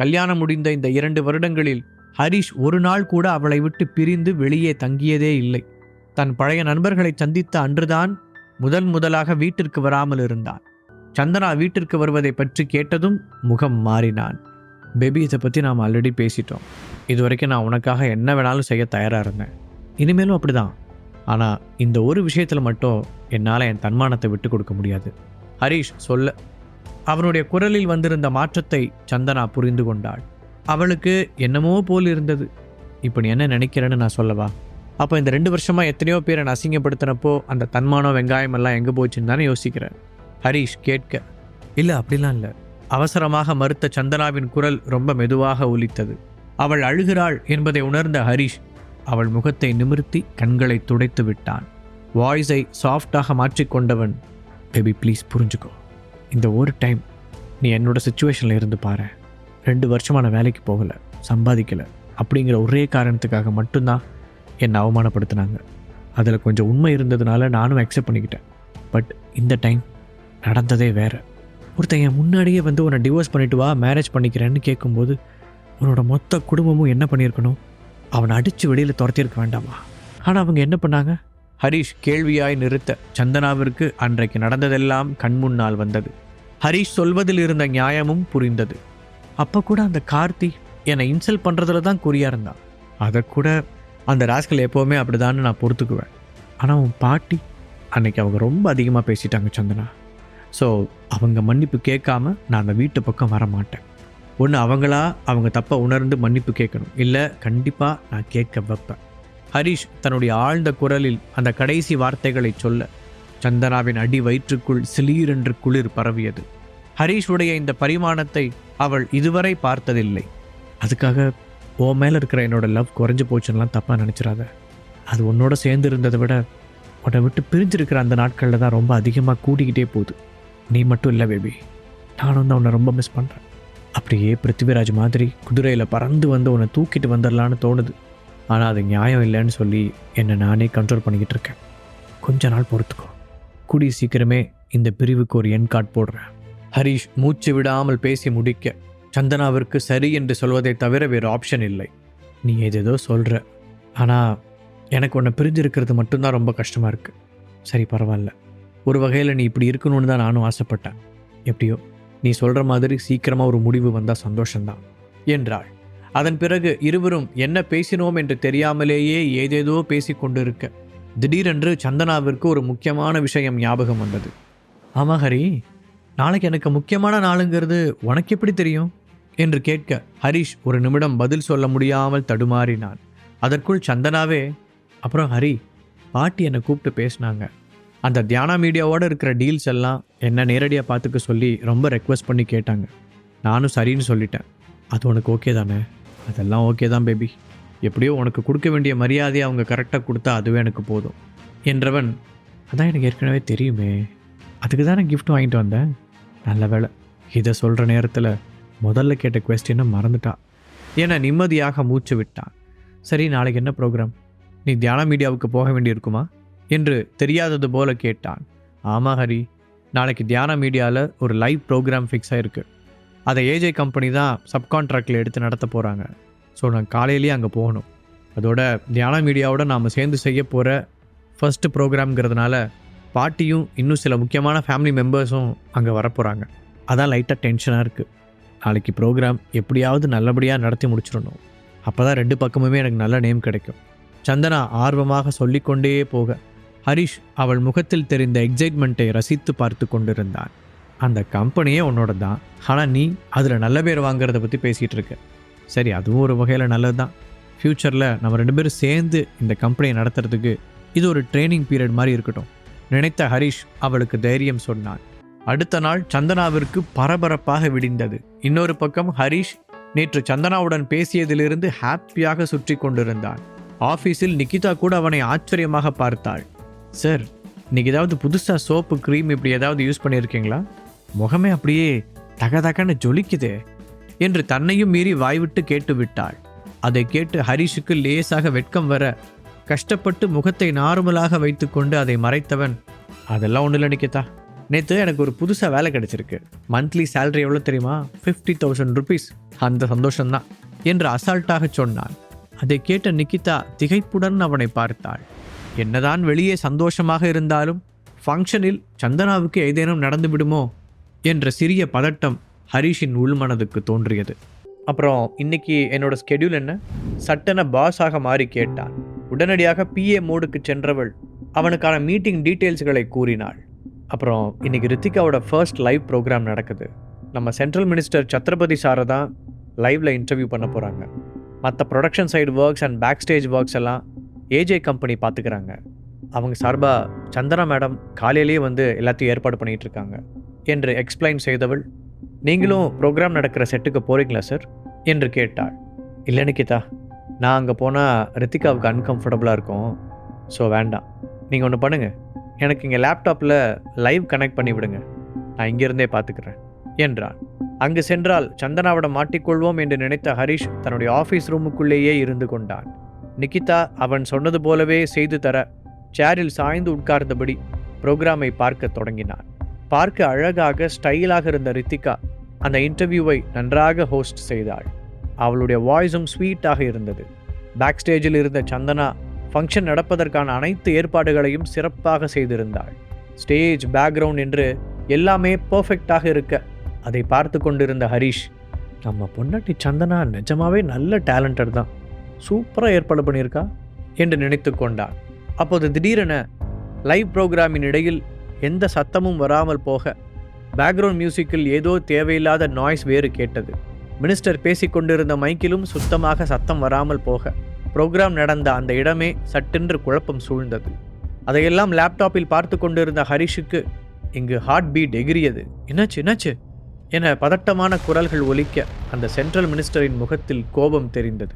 கல்யாணம் முடிந்த இந்த இரண்டு வருடங்களில் ஹரிஷ் ஒரு நாள் கூட அவளை விட்டு பிரிந்து வெளியே தங்கியதே இல்லை. தன் பழைய நண்பர்களை சந்தித்த அன்றுதான் முதல் முதலாக வீட்டிற்கு வராமல் இருந்தான். சந்தனா வீட்டிற்கு வருவதை பற்றி கேட்டதும் முகம் மாறினான். பேபி இதை பற்றி நாம் ஆல்ரெடி பேசிட்டோம். இது வரைக்கும் நான் உனக்காக என்ன வேணாலும் செய்ய தயாராக இருந்தேன். இனிமேலும் அப்படிதான். ஆனால் இந்த ஒரு விஷயத்தில் மட்டும் என்னால் என் தன்மானத்தை விட்டு கொடுக்க முடியாது. ஹரிஷ் சொல்ல. அவனுடைய குரலில் வந்திருந்த மாற்றத்தை சந்தனா புரிந்து கொண்டாள். அவளுக்கு என்னமோ போல் இருந்தது. இப்போ நீ என்ன நினைக்கிறேன்னு நான் சொல்லவா? அப்போ இந்த ரெண்டு வருஷமா எத்தனையோ பேரை நான் அசிங்கப்படுத்தினப்போ அந்த தன்மானம் வெங்காயம் எல்லாம் எங்கே போச்சுன்னு தானே யோசிக்கிறேன். ஹரிஷ் கேட்க இல்லை அப்படிலாம் இல்லை. அவசரமாக மறுத்த சந்தனாவின் குரல் ரொம்ப மெதுவாக ஒலித்தது. அவள் அழுகிறாள் என்பதை உணர்ந்த ஹரிஷ் அவள் முகத்தை நிமிர்த்தி கண்களை துடைத்து விட்டான். வாய்ஸை சாஃப்டாக மாற்றிக்கொண்டவன் பேபி ப்ளீஸ் புரிஞ்சுக்கோ. இந்த ஒரு டைம் நீ என்னோடய சுச்சுவேஷனில் இருந்து பாரு. ரெண்டு வருஷமான வேலைக்கு போகலை சம்பாதிக்கலை அப்படிங்கிற ஒரே காரணத்துக்காக மட்டும்தான் என்னை அவமானப்படுத்தினாங்க. அதில் கொஞ்சம் உண்மை இருந்ததுனால நானும் அக்செப்ட் பண்ணிக்கிட்டேன். பட் இந்த டைம் நடந்ததே வேற. ஒருத்தன் என் முன்னாடியே வந்து உன்னை டிவோர்ஸ் பண்ணிவிட்டு வா மேரேஜ் பண்ணிக்கிறேன்னு கேட்கும்போது உன்னோட மொத்த குடும்பமும் என்ன பண்ணியிருக்கணும்? அவனை அடித்து வெளியில் துரத்திருக்க வேண்டாமா? ஆனால் அவங்க என்ன பண்ணாங்க? ஹரிஷ் கேள்வியாய் நிறுத்த சந்தனாவிற்கு அன்றைக்கு நடந்ததெல்லாம் கண்முன்னால் வந்தது. ஹரிஷ் சொல்வதில் இருந்த நியாயமும் புரிந்தது. அப்போ கூட அந்த கார்த்தி என்னை இன்சல்ட் பண்ணுறதுல தான் குறியாக இருந்தான் அதை கூட அந்த ராஸ்கல் எப்போவுமே அப்படிதான்னு நான் பொறுத்துக்குவேன். ஆனால் உன் பாட்டி அன்னைக்கு அவங்க ரொம்ப அதிகமாக பேசிட்டாங்க சந்தனா. ஸோ அவங்க மன்னிப்பு கேட்காம நான் அந்த வீட்டு பக்கம் வர மாட்டேன் ஒன்று அவங்களா அவங்க தப்பை உணர்ந்து மன்னிப்பு கேட்கணும். இல்லை கண்டிப்பாக நான் கேட்க வைப்பேன். ஹரிஷ் தன்னுடைய ஆழ்ந்த குரலில் அந்த கடைசி வார்த்தைகளை சொல்ல சந்தனாவின் அடி வயிற்றுக்குள் சிலீரென்று குளிர் பரவியது. ஹரீஷுடைய இந்த பரிமாணத்தை அவள் இதுவரை பார்த்ததில்லை. அதுக்காக ஓ மேலே இருக்கிற என்னோட லவ் குறைஞ்சு போச்சுன்னெலாம் தப்பாக நினச்சிடாத அது உன்னோட சேர்ந்து இருந்ததை விட உன்னை விட்டு பிரிஞ்சிருக்கிற அந்த நாட்களில் தான் ரொம்ப அதிகமாக கூடிக்கிட்டே போகுது. நீ மட்டும் இல்லை பேபி. நானும் தான் உன்னை ரொம்ப மிஸ் பண்ணுறேன் அப்படியே பிருத்திவிராஜ் மாதிரி குதிரையில் பறந்து வந்து உன்னை தூக்கிட்டு வந்துடலான்னு தோணுது. ஆனால் அது நியாயம் இல்லைன்னு சொல்லி என்னை நானே கண்ட்ரோல் பண்ணிக்கிட்டு இருக்கேன். கொஞ்ச நாள் பொறுத்துக்கோ. கூடிய சீக்கிரமே இந்த பிரிவுக்கு ஒரு என் கார்டு போடுறேன். ஹரிஷ் மூச்சு விடாமல் பேசி முடிக்க. சந்தனாவிற்கு சரி என்று சொல்வதை தவிர வேறு ஆப்ஷன் இல்லை. நீ ஏதேதோ சொல்கிற ஆனால் எனக்கு உன்னை பிரிஞ்சிருக்கிறது மட்டும்தான் ரொம்ப கஷ்டமாக இருக்குது சரி பரவாயில்ல. ஒரு வகையில் நீ இப்படி இருக்கணும்னு தான் நானும் ஆசைப்பட்டேன். எப்படியோ நீ சொல்கிற மாதிரி சீக்கிரமாக ஒரு முடிவு வந்தால் சந்தோஷந்தான் என்றாள். அதன் பிறகு இருவரும் என்ன பேசினோம் என்று தெரியாமலேயே ஏதேதோ பேசிக் கொண்டிருக்க திடீரென்று சந்தனாவிற்கு ஒரு முக்கியமான விஷயம் ஞாபகம் வந்தது. ஆமாம் ஹரி நாளைக்கு எனக்கு முக்கியமான நாளுங்கிறது உனக்கு எப்படி தெரியும்? என்று கேட்க ஹரிஷ் ஒரு நிமிடம் பதில் சொல்ல முடியாமல் தடுமாறினான். அதற்குள் சந்தனாவே அப்புறம் ஹரி பாட்டி என்னை கூப்பிட்டு பேசினாங்க. அந்த தியானா மீடியாவோடு இருக்கிற டீல்ஸ் எல்லாம் என்ன நேரடியாக பார்த்துக்க சொல்லி ரொம்ப ரெக்வஸ்ட் பண்ணி கேட்டாங்க. நானும் சரின்னு சொல்லிட்டேன். அது உனக்கு ஓகே தானே? அதெல்லாம் ஓகே தான் பேபி எப்படியோ உனக்கு கொடுக்க வேண்டிய மரியாதையை அவங்க கரெக்டாக கொடுத்தா அதுவே எனக்கு போதும் என்றவன் அதான் எனக்கு ஏற்கனவே தெரியுமே. அதுக்கு தான் நான் கிஃப்ட் வாங்கிட்டு வந்தேன். நல்ல வேளை. இதை சொல்கிற நேரத்தில் முதல்ல கேட்ட கொஸ்டினை மறந்துட்டா. ஏன்னா நிம்மதியாக மூச்சு விட்டான். சரி நாளைக்கு என்ன ப்ரோக்ராம் நீ தியான மீடியாவுக்கு போக வேண்டியிருக்குமா? என்று தெரியாதது போல கேட்டான். ஆமாம் ஹரி. நாளைக்கு தியான மீடியாவில் ஒரு லைவ் ப்ரோக்ராம் ஃபிக்ஸ் ஆகிருக்கு அதை ஏஜே கம்பெனி தான் சப்கான்ட்ராக்டில் எடுத்து நடத்த போகிறாங்க ஸோ நான் காலையிலேயே அங்கே போகணும். அதோட தியான மீடியாவோட நாம் சேர்ந்து செய்ய போகிற ஃபஸ்ட்டு ப்ரோக்ராம்ங்கிறதுனால பாட்டியும் இன்னும் சில முக்கியமான ஃபேமிலி மெம்பர்ஸும் அங்கே வரப்போகிறாங்க அதான் லைட்டாக டென்ஷனாக இருக்குது நாளைக்கு ப்ரோக்ராம் எப்படியாவது நல்லபடியாக நடத்தி முடிச்சிடணும். அப்போ தான் ரெண்டு பக்கமுமே எனக்கு நல்ல நேம் கிடைக்கும். சந்தனா ஆர்வமாக சொல்லிக்கொண்டே போக ஹரிஷ் அவள் முகத்தில் தெரிந்த எக்ஸைட்மெண்ட்டை ரசித்து பார்த்து கொண்டிருந்தான். அந்த கம்பெனியே உன்னோட தான் ஆனால் நீ அதில் நல்ல பேர் வாங்குறத பற்றி பேசிகிட்டு இருக்க. சரி அதுவும் ஒரு வகையில் நல்லது தான் ஃப்யூச்சரில் நம்ம ரெண்டு பேரும் சேர்ந்து இந்த கம்பெனியை நடத்துறதுக்கு இது ஒரு ட்ரைனிங் பீரியட் மாதிரி இருக்கட்டும். நினைத்த ஹரிஷ் அவளுக்கு தைரியம் சொன்னான். அடுத்த நாள் சந்தனாவிற்கு பரபரப்பாக விடிந்தது. இன்னொரு பக்கம் ஹரிஷ் நேற்று சந்தனாவுடன் பேசியதிலிருந்து ஹாப்பியாக சுற்றி கொண்டிருந்தான். ஆஃபீஸில் நிகிதா கூட அவனை ஆச்சரியமாக பார்த்தாள். சார் இன்னைக்கு ஏதாவது புதுசாக சோப்பு க்ரீம் இப்படி ஏதாவது யூஸ் பண்ணியிருக்கீங்களா? முகமே அப்படியே தக தகன்னு ஜொலிக்குதே. என்று தன்னையும் மீறி வாய்விட்டு கேட்டு விட்டாள் அதை கேட்டு ஹரிஷுக்கு லேசாக வெட்கம் வர கஷ்டப்பட்டு முகத்தை நார்மலாக வைத்துக்கொண்டு அதை மறைத்தவன் அதெல்லாம் ஒன்றும் இல்லை நிக்கிதா. நேற்று எனக்கு ஒரு புதுசாக வேலை கிடைச்சிருக்கு. மந்த்லி சேலரி எவ்வளோ தெரியுமா? ஃபிஃப்டி தௌசண்ட் ருபீஸ் அந்த சந்தோஷம்தான் என்று அசால்ட்டாக சொன்னான். அதை கேட்ட நிக்கிதா திகைப்புடன் அவனை பார்த்தாள். என்னதான் வெளியே சந்தோஷமாக இருந்தாலும் ஃபங்க்ஷனில் சந்தனாவுக்கு ஏதேனும் நடந்துவிடுமோ? என்ற சிறிய பதட்டம் ஹரிஷின் உள்மனதுக்கு தோன்றியது. அப்புறம் இன்னைக்கு என்னோட ஸ்கெடியூல் என்ன? சட்டென பாஸாக மாறி கேட்டான். உடனடியாக பிஏ மோடுக்கு சென்றவள் அவனுக்கான மீட்டிங் டீட்டெயில்ஸ்களை கூறினாள். அப்புறம் இன்னைக்கு ரித்திகாவோட ஃபர்ஸ்ட் லைவ் ப்ரோக்ராம் நடக்குது. நம்ம சென்ட்ரல் மினிஸ்டர் சத்ரபதி சாரை தான் லைவ்ல இன்டர்வியூ பண்ண போகிறாங்க மற்ற production side works and back stage works எல்லாம் ஏஜே கம்பெனி பார்த்துக்கிறாங்க அவங்க சார்பாக சந்தனா மேடம் காலையிலேயே வந்து எல்லாத்தையும் ஏற்பாடு பண்ணிகிட்டு இருக்காங்க. என்று எக்ஸ்பிளைன் செய்தவள் நீங்களும் ப்ரோக்ராம் நடக்கிற செட்டுக்கு போகிறீங்களா சார் என்று கேட்டாள். இல்லை நிக்கிதா. நான் அங்கே போனால் ரித்திகாவுக்கு அன்கம்ஃபர்டபுளாக இருக்கும். ஸோ வேண்டாம். நீங்கள் ஒன்று பண்ணுங்கள் எனக்கு இங்கே லேப்டாப்பில் லைவ் கனெக்ட் பண்ணி விடுங்க. நான் இங்கேருந்தே பார்த்துக்கிறேன் என்றான் அங்கு சென்றால் சந்தனாவிடம் மாட்டிக்கொள்வோம் என்று நினைத்த ஹரிஷ் தன்னுடைய ஆஃபீஸ் ரூமுக்குள்ளேயே இருந்து கொண்டான். நிக்கிதா அவன் சொன்னது போலவே செய்து தர சேரில் சாய்ந்து உட்கார்ந்தபடி புரோகிராமை பார்க்க தொடங்கினான். பார்க்க அழகாக ஸ்டைலாக இருந்த ரித்திகா அந்த இன்டர்வியூவை நன்றாக ஹோஸ்ட் செய்தாள். அவளுடைய வாய்ஸும் ஸ்வீட்டாக இருந்தது. பேக் ஸ்டேஜில் இருந்த சந்தனா ஃபங்க்ஷன் நடப்பதற்கான அனைத்து ஏற்பாடுகளையும் சிறப்பாக செய்திருந்தாள். ஸ்டேஜ் பேக்ரவுண்ட் என்று எல்லாமே பர்ஃபெக்டாக இருக்க அதை பார்த்து கொண்டிருந்த ஹரிஷ் நம்ம பொண்டாட்டி சந்தனா நிஜமாவே நல்ல டேலண்டட் தான். சூப்பராக ஏற்பாடு பண்ணியிருக்கா? என்று நினைத்து கொண்டான். அப்போது திடீரென லைவ் ப்ரோக்ராமின் இடையில் எந்த சத்தமும் வராமல் போக. பேக்ரவுண்ட் மியூசிக்கில் ஏதோ தேவையில்லாத நாய்ஸ் வேறு கேட்டது. மினிஸ்டர் பேசிக்கொண்டிருந்த மைக்கிலும் சுத்தமாக சத்தம் வராமல் போக. ப்ரோக்ராம் நடந்த அந்த இடமே சட்டென்று குழப்பம் சூழ்ந்தது. அதையெல்லாம் லேப்டாப்பில் பார்த்து கொண்டிருந்த ஹரிஷுக்கு இங்கு ஹார்ட் பீட் எகிரியது என்னாச்சு என்னாச்சு? என பதட்டமான குரல்கள் ஒலிக்க அந்த சென்ட்ரல் மினிஸ்டரின் முகத்தில் கோபம் தெரிந்தது.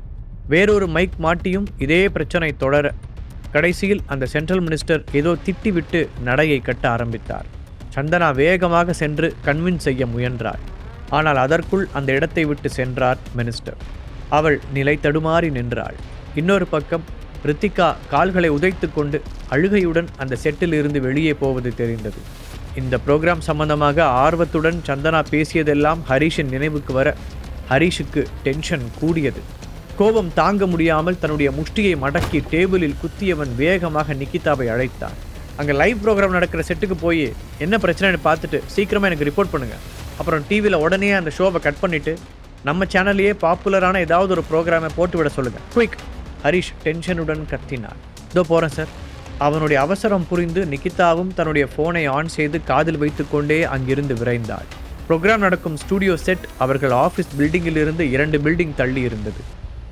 வேறொரு மைக் மாட்டியும் இதே பிரச்சனை தொடர கடைசியில் அந்த சென்ட்ரல் மினிஸ்டர் ஏதோ திட்டிவிட்டு நடையை கட்ட ஆரம்பித்தார். சந்தனா வேகமாக சென்று கன்வின்ஸ் செய்ய முயன்றாள் ஆனால் அதற்குள் அந்த இடத்தை விட்டு சென்றார் மினிஸ்டர். அவள் நிலை தடுமாறி நின்றாள். இன்னொரு பக்கம் ரித்திகா கால்களை உதைத்து கொண்டு அழுகையுடன் அந்த செட்டில் இருந்து வெளியே போவது தெரிந்தது. இந்த ப்ரோக்ராம் சம்பந்தமாக ஆர்வத்துடன் சந்தனா பேசியதெல்லாம் ஹரிஷின் நினைவுக்கு வர ஹரிஷுக்கு டென்ஷன் கூடியது. கோபம் தாங்க முடியாமல் தன்னுடைய முஷ்டியை மடக்கி டேபிளில் குத்தியவன் வேகமாக நிக்கிதாவை அழைத்தான். அங்கே லைவ் ப்ரோக்ராம் நடக்கிற செட்டுக்கு போய் என்ன பிரச்சனைன்னு பார்த்துட்டு சீக்கிரமாக எனக்கு ரிப்போர்ட் பண்ணுங்கள் அப்புறம் டிவியில் உடனே அந்த ஷோவை கட் பண்ணிவிட்டு நம்ம சேனல்லையே பாப்புலரான ஏதாவது ஒரு ப்ரோக்ராமை போட்டு விட சொல்லுங்கள் குயிக் ஹரிஷ் டென்ஷனுடன் கத்தினார் இதோ போகிறேன் சார் அவனுடைய அவசரம் புரிந்து நிகிதாவும் தன்னுடைய ஃபோனை ஆன் செய்து காதில் வைத்துக்கொண்டே அங்கிருந்து விரைந்தாள். ப்ரோக்ராம் நடக்கும் ஸ்டூடியோ செட் அவர்கள் ஆஃபீஸ் பில்டிங்கிலிருந்து இரண்டு பில்டிங் தள்ளி இருந்தது.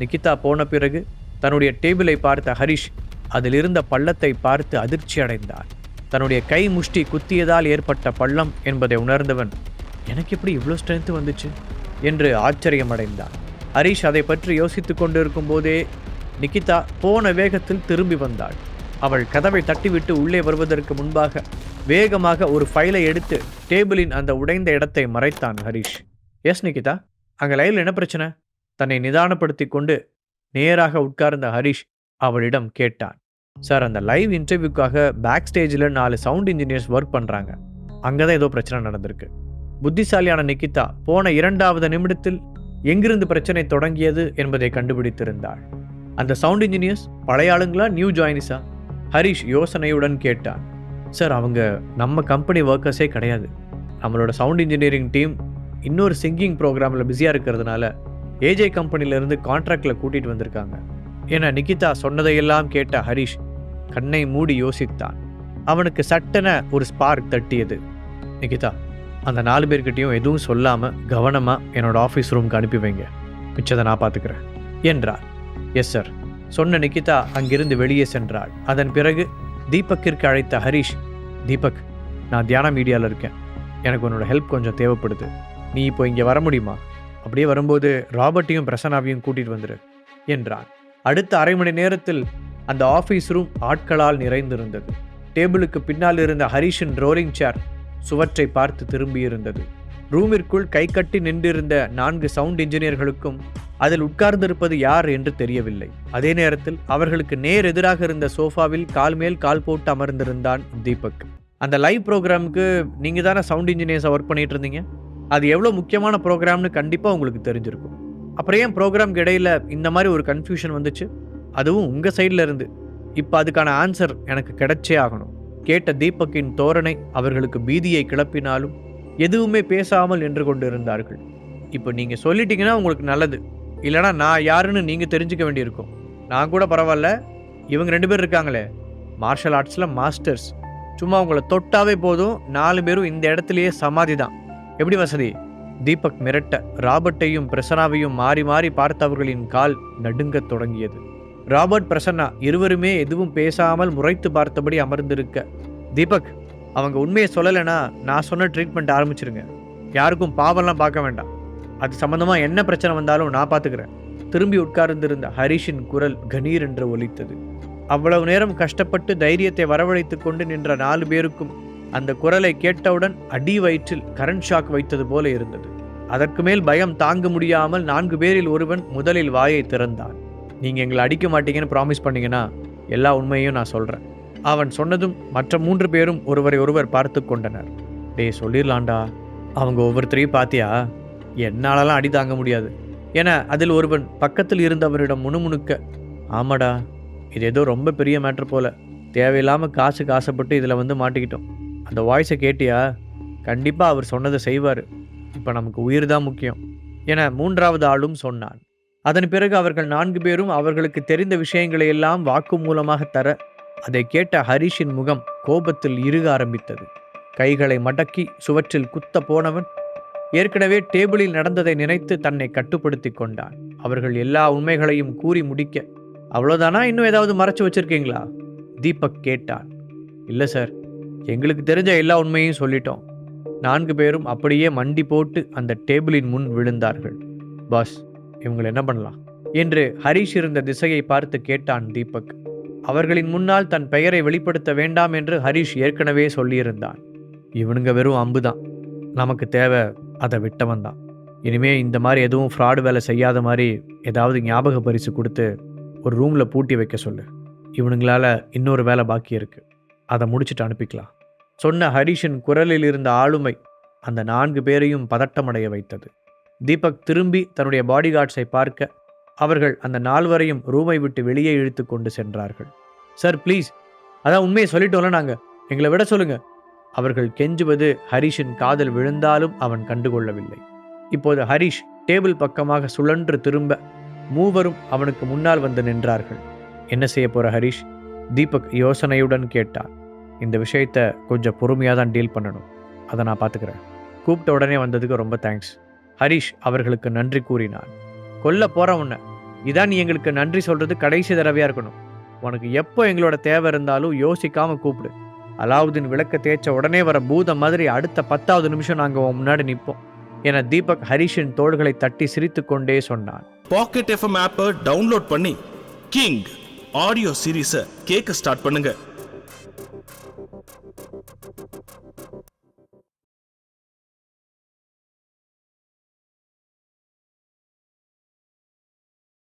நிகிதா போன பிறகு தன்னுடைய டேபிளை பார்த்த ஹரிஷ் அதிலிருந்த பள்ளத்தை பார்த்து அதிர்ச்சி அடைந்தார். தன்னுடைய கை முஷ்டி குத்தியதால் ஏற்பட்ட பள்ளம் என்பதை உணர்ந்தவன் எனக்கு எப்படி இவ்வளோ ஸ்ட்ரென்த்து வந்துச்சு? என்று ஆச்சரியமடைந்தான். ஹரிஷ் அதை பற்றி யோசித்து கொண்டிருக்கும் போதே நிகிதா போன வேகத்தில் திரும்பி வந்தாள். அவள் கதவை தட்டிவிட்டு உள்ளே வருவதற்கு முன்பாக வேகமாக ஒரு ஃபைலை எடுத்து டேபிளின் அந்த உடைந்த இடத்தை மறைத்தான் ஹரிஷ். எஸ் நிகிதா அங்கே லைவில் என்ன பிரச்சனை? தன்னை நிதானப்படுத்தி கொண்டு நேராக உட்கார்ந்த ஹரிஷ் அவளிடம் கேட்டான் சார் அந்த லைவ் இன்டர்வியூக்காக பேக் ஸ்டேஜில் நாலு சவுண்ட் இன்ஜினியர்ஸ் ஒர்க் பண்ணுறாங்க அங்கே தான் ஏதோ பிரச்சனை நடந்திருக்கு. புத்திசாலியான நிக்கிதா போன இரண்டாவது நிமிடத்தில் எங்கிருந்து பிரச்சனை தொடங்கியது என்பதை கண்டுபிடித்திருந்தாள். அந்த சவுண்ட் இன்ஜினியர்ஸ் பழைய ஆளுங்களா நியூ ஜாயினிஸா ஹரிஷ் யோசனையுடன் கேட்டான் சார் அவங்க நம்ம கம்பெனி ஒர்க்கர்ஸே கிடையாது. நம்மளோட சவுண்ட் இன்ஜினியரிங் டீம் இன்னொரு சிங்கிங் ப்ரோக்ராமில் பிஸியாக இருக்கிறதுனால ஏஜே கம்பெனிலேருந்து கான்ட்ராக்டில் கூட்டிகிட்டு வந்திருக்காங்க. என நிகிதா சொன்னதையெல்லாம் கேட்ட ஹரிஷ் கண்ணை மூடி யோசித்தான். அவனுக்கு சட்டென ஒரு ஸ்பார்க் தட்டியது. நிகிதா அந்த நாலு பேர்கிட்டையும் எதுவும் சொல்லாமல் கவனமாக என்னோட ஆஃபீஸ் ரூமுக்கு அனுப்பி வைங்க. மிச்சதை நான் பார்த்துக்கிறேன் என்றார். எஸ் சார் சொன்ன நிகிதா அங்கிருந்து வெளியே சென்றாள். அதன் பிறகு தீபக்கிற்கு அழைத்த ஹரிஷ் தீபக் நான் தியான மீடியாவில் இருக்கேன். எனக்கு உன்னோட ஹெல்ப் கொஞ்சம் தேவைப்படுது. நீ இப்போ இங்கே வர முடியுமா? அப்படியே வரும்போது ராபர்ட்டையும் பிரசனாவையும் கூட்டிட்டு வந்துரு என்றான். அடுத்த அரை மணி நேரத்தில் அந்த ஆஃபீஸ் ரூம் ஆட்களால் நிறைந்திருந்தது. டேபிளுக்கு பின்னால் இருந்த ஹரிஷின் ரோலிங் சேர் சுவற்றை பார்த்து திரும்பியிருந்தது. ரூமிற்குள் கை கட்டி நின்றிருந்த நான்கு சவுண்ட் இன்ஜினியர்களுக்கும் அதில் உட்கார்ந்திருப்பது யார் என்று தெரியவில்லை. அதே நேரத்தில் அவர்களுக்கு நேர் எதிராக இருந்த சோஃபாவில் கால் மேல் கால் போட்டு அமர்ந்திருந்தான் தீபக். அந்த லைவ் ப்ரோக்ராமுக்கு நீங்கள் தானே சவுண்ட் இன்ஜினியர்ஸாக ஒர்க் பண்ணிட்டு இருந்தீங்க? அது எவ்வளோ முக்கியமான ப்ரோக்ராம்னு கண்டிப்பாக உங்களுக்கு தெரிஞ்சிருக்கும். அப்புறம் ஏன் ப்ரோக்ராம்க்கு இடையில் இந்த மாதிரி ஒரு கன்ஃபியூஷன் வந்துச்சு? அதுவும் உங்கள் சைடில் இருந்து. இப்போ அதுக்கான ஆன்சர் எனக்கு கிடைச்சே ஆகணும். கேட்ட தீபக்கின் தோரணை அவர்களுக்கு பீதியை கிளப்பினாலும் எதுவுமே பேசாமல் நின்று கொண்டு இருந்தார்கள் இப்போ நீங்கள் சொல்லிட்டீங்கன்னா உங்களுக்கு நல்லது. இல்லைனா நான் யாருன்னு நீங்கள் தெரிஞ்சுக்க வேண்டியிருக்கும். நான் கூட பரவாயில்ல. இவங்க ரெண்டு பேர் இருக்காங்களே. மார்ஷல் ஆர்ட்ஸில் மாஸ்டர்ஸ் சும்மா உங்களை தொட்டாவே போதும். நாலு பேரும் இந்த இடத்துலையே சமாதி தான் எப்படி வசதி? தீபக் மிரட்ட ராபர்ட்டையும் பிரசன்னாவையும் மாறி மாறி பார்த்தவர்களின் கால் நடுங்கத் தொடங்கியது. ராபர்ட் பிரசன்னா இருவருமே எதுவும் பேசாமல் முறைத்து பார்த்தபடி அமர்ந்திருக்க தீபக் அவங்க உண்மையை சொல்லலைன்னா நான் சொன்ன ட்ரீட்மெண்ட் ஆரம்பிச்சிருங்க. யாருக்கும் பாவம்லாம் பார்க்க வேண்டாம். அது சம்மந்தமாக என்ன பிரச்சனை வந்தாலும் நான் பார்த்துக்கிறேன். திரும்பி உட்கார்ந்திருந்த ஹரிஷின் குரல் கணீர் என்று ஒலித்தது. அவ்வளவு நேரம் கஷ்டப்பட்டு தைரியத்தை வரவழைத்து கொண்டு நின்ற நாலு பேருக்கும் அந்த குரலை கேட்டவுடன் அடி வயிற்றில் கரண்ட் ஷாக் வைத்தது போல இருந்தது. அதற்கு மேல் பயம் தாங்க முடியாமல் நான்கு பேரில் ஒருவன் முதலில் வாயை திறந்தான். நீங்கள் எங்களை அடிக்க மாட்டீங்கன்னு ப்ராமிஸ் பண்ணீங்கன்னா எல்லா உண்மையையும் நான் சொல்கிறேன் அவன் சொன்னதும் மற்ற மூன்று பேரும் ஒருவரை ஒருவர் பார்த்து கொண்டனர். டேய் சொல்லிடலாம்டா அவங்க ஒவ்வொருத்தரையும் பாத்தியா? என்னாலலாம் அடி தாங்க முடியாது. என அதில் ஒருவன் பக்கத்தில் இருந்தவரிடம் முணுமுணுக்க ஆமாடா இது ஏதோ ரொம்ப பெரிய மேட்ரு போல. தேவையில்லாமல் காசுக்கு ஆசைப்பட்டு இதில் வந்து மாட்டிக்கிட்டோம். அந்த வாய்ஸை கேட்டியா? கண்டிப்பாக அவர் சொன்னதை செய்வார். இப்போ நமக்கு உயிர் தான் முக்கியம் என மூன்றாவது ஆளும் சொன்னான். அதன் பிறகு அவர்கள் நான்கு பேரும் அவர்களுக்கு தெரிந்த விஷயங்களை எல்லாம் வாக்கு மூலமாக தர அதை கேட்ட ஹரிஷின் முகம் கோபத்தில் இருக ஆரம்பித்தது. கைகளை மடக்கி சுவற்றில் குத்த போனவன் ஏற்கனவே டேபிளில் நடந்ததை நினைத்து தன்னை கட்டுப்படுத்தி கொண்டான். அவர்கள் எல்லா உண்மைகளையும் கூறி முடிக்க அவ்வளோதானா இன்னும் ஏதாவது மறைச்சு வச்சிருக்கீங்களா? தீபக் கேட்டான். இல்லை சார். எங்களுக்கு தெரிஞ்ச எல்லா உண்மையும் சொல்லிட்டோம். நான்கு பேரும் அப்படியே மண்டி போட்டு அந்த டேபிளின் முன் விழுந்தார்கள். பாஸ் இவங்களை என்ன பண்ணலாம்? என்று ஹரிஷ் இருந்த திசையை பார்த்து கேட்டான் தீபக். அவர்களின் முன்னால் தன் பெயரை வெளிப்படுத்த வேண்டாம் என்று ஹரிஷ் ஏற்கனவே சொல்லியிருந்தான். இவனுங்க வெறும் அம்புதான். நமக்கு தேவை அதை விட்டவன் தான். இனிமே இந்த மாதிரி எதுவும் ஃப்ராடு வேலை செய்யாத மாதிரி ஏதாவது ஞாபக பரிசு கொடுத்து ஒரு ரூமில் பூட்டி வைக்க சொல்லு. இவனுங்களால இன்னொரு வேலை பாக்கி இருக்கு. அதை முடிச்சிட்டு அனுப்பிக்கலாம். சொன்ன ஹரிஷின் குரலில் இருந்த ஆளுமை அந்த நான்கு பேரையும் பதட்டமடைய வைத்தது. தீபக் திரும்பி தன்னுடைய பாடிகார்ட்ஸை பார்க்க அவர்கள் அந்த நால்வரையும் ரூமை விட்டு வெளியே இழுத்து கொண்டு சென்றார்கள். சார் ப்ளீஸ் அதான் உண்மையை சொல்லிட்டோம்ல நாங்கள் எங்களை விட சொல்லுங்க. அவர்கள் கெஞ்சுவது ஹரிஷின் காதல் விழுந்தாலும் அவன் கண்டுகொள்ளவில்லை. இப்போது ஹரிஷ் டேபிள் பக்கமாக சுழன்று திரும்ப மூவரும் அவனுக்கு முன்னால் வந்து நின்றார்கள். என்ன செய்ய போற ஹரிஷ்? தீபக் யோசனையுடன் கேட்டான். இந்த விஷயத்த கொஞ்சம் பொறுமையாக தான் டீல் பண்ணணும். அதை நான் பார்த்துக்கிறேன் கூப்பிட்ட உடனே வந்ததுக்கு ரொம்ப தேங்க்ஸ் ஹரிஷ் அவர்களுக்கு நன்றி கூறினான். கொல்ல போகிற உன்னை. இதான் நீ எங்களுக்கு நன்றி சொல்கிறது கடைசி தடவையாக இருக்கணும். உனக்கு எப்போ எங்களோட தேவை இருந்தாலும் யோசிக்காமல் கூப்பிடு. அலாவுதீன் விளக்க தேய்ச்ச உடனே வர பூதம் மாதிரி அடுத்த பத்தாவது நிமிஷம் நாங்கள் உன் முன்னாடி நிற்போம் என தீபக் ஹரிஷின் தோள்களை தட்டி சிரித்துக்கொண்டே சொன்னான். பாக்கெட் எஃப்எம் ஆப்பை டவுன்லோட் பண்ணி கிங் ஆடியோ சீரீஸை கேட்க ஸ்டார்ட் பண்ணுங்கள்